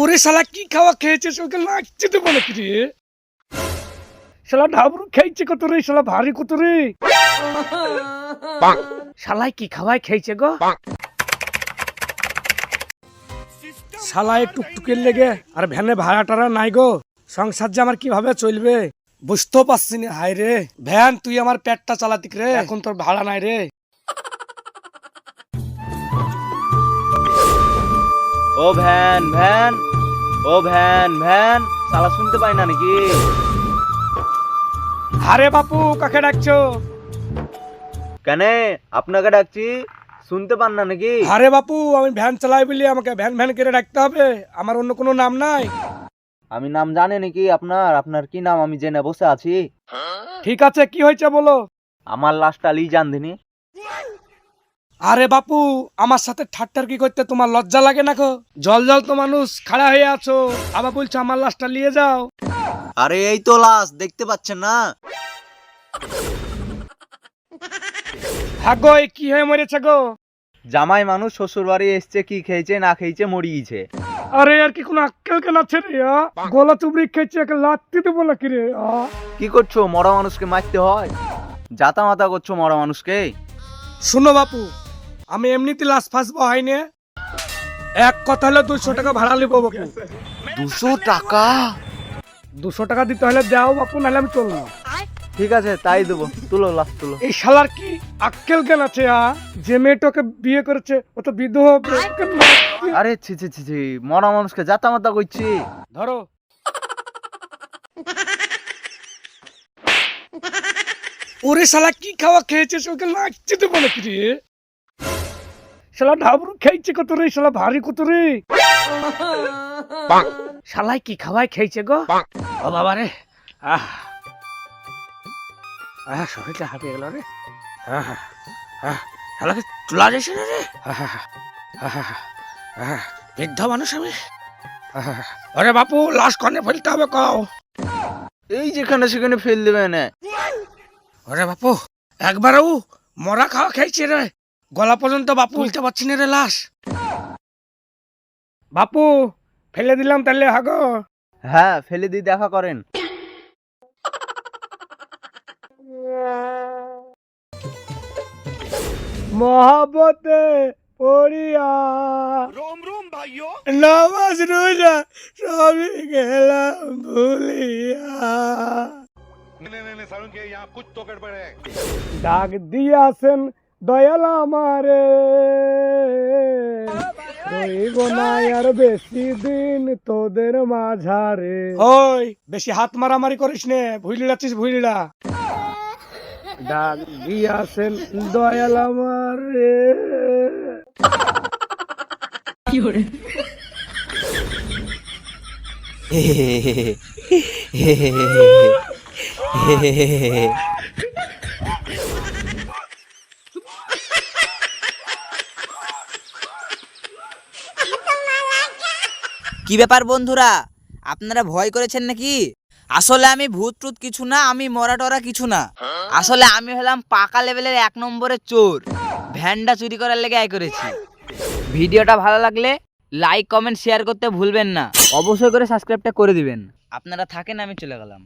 ওরে শালা কি খাওয়া খেয়েছিস? ওকে লাগছে দেবো নাকি রে? শালা ঢাবরু খেয়েছে কত রে? শালা ভারী কত রে? শালাই কি খাওয়াই খেয়েছে গো? শালায় টুকটুকের লেগে আর ভ্যানে ভাড়া টাড়া নাই গো। সংসার যে আমার কীভাবে চলবে? বুঝতেও পারছি না হায় রে। ভ্যান তুই আমার পেটটা চালাতিক রে। এখন তোর ভাড়া নাই রে। ও ভ্যান ভ্যান। ও ভ্যান ভ্যান। সালা শুনতে পাই না নাকি? আরে বাপু কাকে ডাকছো? কেন আপনাকে ডাকছি। শুনতে পান না নাকি? আরে বাপু আমি ভ্যান চালাই বলি আমাকে ভ্যান ভ্যান করে ডাকতে হবে। আমার অন্য কোনো নাম নাই। আমি নাম জানি নাকি আপনার? আপনার কি নাম? আমি জেনে বসে আছি। ঠিক আছে কি হয়েছে বলো? আমার লাশটা লি জানদিনি। আরে বাপু আমার সাথে ঠাট্টার কি করতে তোমার লজ্জা লাগে না গো? জল জল তো মানুষ খাড়া হয়ে আছো। আবার বলছো আমার লাশটা নিয়ে যাও। আরে এই তো লাশ দেখতে পাচ্ছেন না? গো এ কি হয়ে মরেছে গো? জামাই মানুষ শ্বশুর বাড়ি এসছে কি খেয়েছে না খেয়েছে মরি গেছে আরে আর কি কোনো আক্কেল কেন আছে রে আ? গলা চুবড়ি খেয়েছে একে লাত্তি দেবো নাকি রে আ? কি করছ? মরা মানুষকে মারতে হয়? জাতা মাতা করছ মরা মানুষকে? শুনো বাপু আমি এমনিতে লাশ ফাঁসবো হয়নি। এক কথা হলে দুশো টাকা ভাড়া নিবো বাপু। দুশো টাকা? দুশো টাকা দিতে হলে দাও বাপু নাহলে আমি চলবো। ঠিক আছে তাই দেবো। তুলো লাশ তুলো। এই শালার কি আক্কেল জ্ঞান আছে আ? যে মেয়েটাকে বিয়ে করেছে ও তো বিধবা। আরে ছি ছি ছি ছি মরা মানুষকে জাতা মাতা করছি ধরো। ওরে শালা কি খাওয়া খেয়েছিস ওকে নাচতে দেবো নাকি রে? শালা ঢাবরু খেয়েছে কত রে শালা ভারী কত রে শালাই কি খাওয়াই খেয়েছে গো? ও বাবা রে আহ। আহ শরীরটা হাঁপিয়ে গেল রে। আহ আহ শালাকে চুলা যাচ্ছে না রে? বৃদ্ধ মানুষ আমি। আরে বাপু লাশ কনে ফেলতে হবে কও। এই যেখানে সেখানে ফেল দেবে না। আরে বাপু একবারও মরা খাওয়া খেয়েছে রে। গলা পর্যন্ত বাপু উল্তে পারছি না রে লাশ। বাপু ফেলে দিলাম তাহলে হাগো। হ্যাঁ ফেলে দিয়ে দেখা করেন। মহাবতে পড়িয়া নামাজ রোজা সবই গেলাম ভুলিয়া। ডাক দিয়াছেন দয়াল আমারে রইব না আর বেশি দিন তোদের মাঝারে ওই বেশি হাত মারামারি করিস নে ভুলিলাছিস ভুলিলা ডাক দিয়াছেন দয়াল আমারে কি ব্যাপার বন্ধুরা? আপনারা ভয় করেছেন নাকি? আসলে আমি ভূত টুত কিছু না, আমি মরা টরা কিছু না। আসলে আমি হলাম পাকা লেভেলের এক নম্বরের চোর। ভ্যানটা চুরি করার লেগে আয় করেছি। ভিডিওটা ভালো লাগলে লাইক কমেন্ট শেয়ার করতে ভুলবেন না। অবশ্যই করে সাবস্ক্রাইবটা করে দিবেন। আপনারা থাকেন, আমি চলে গেলাম।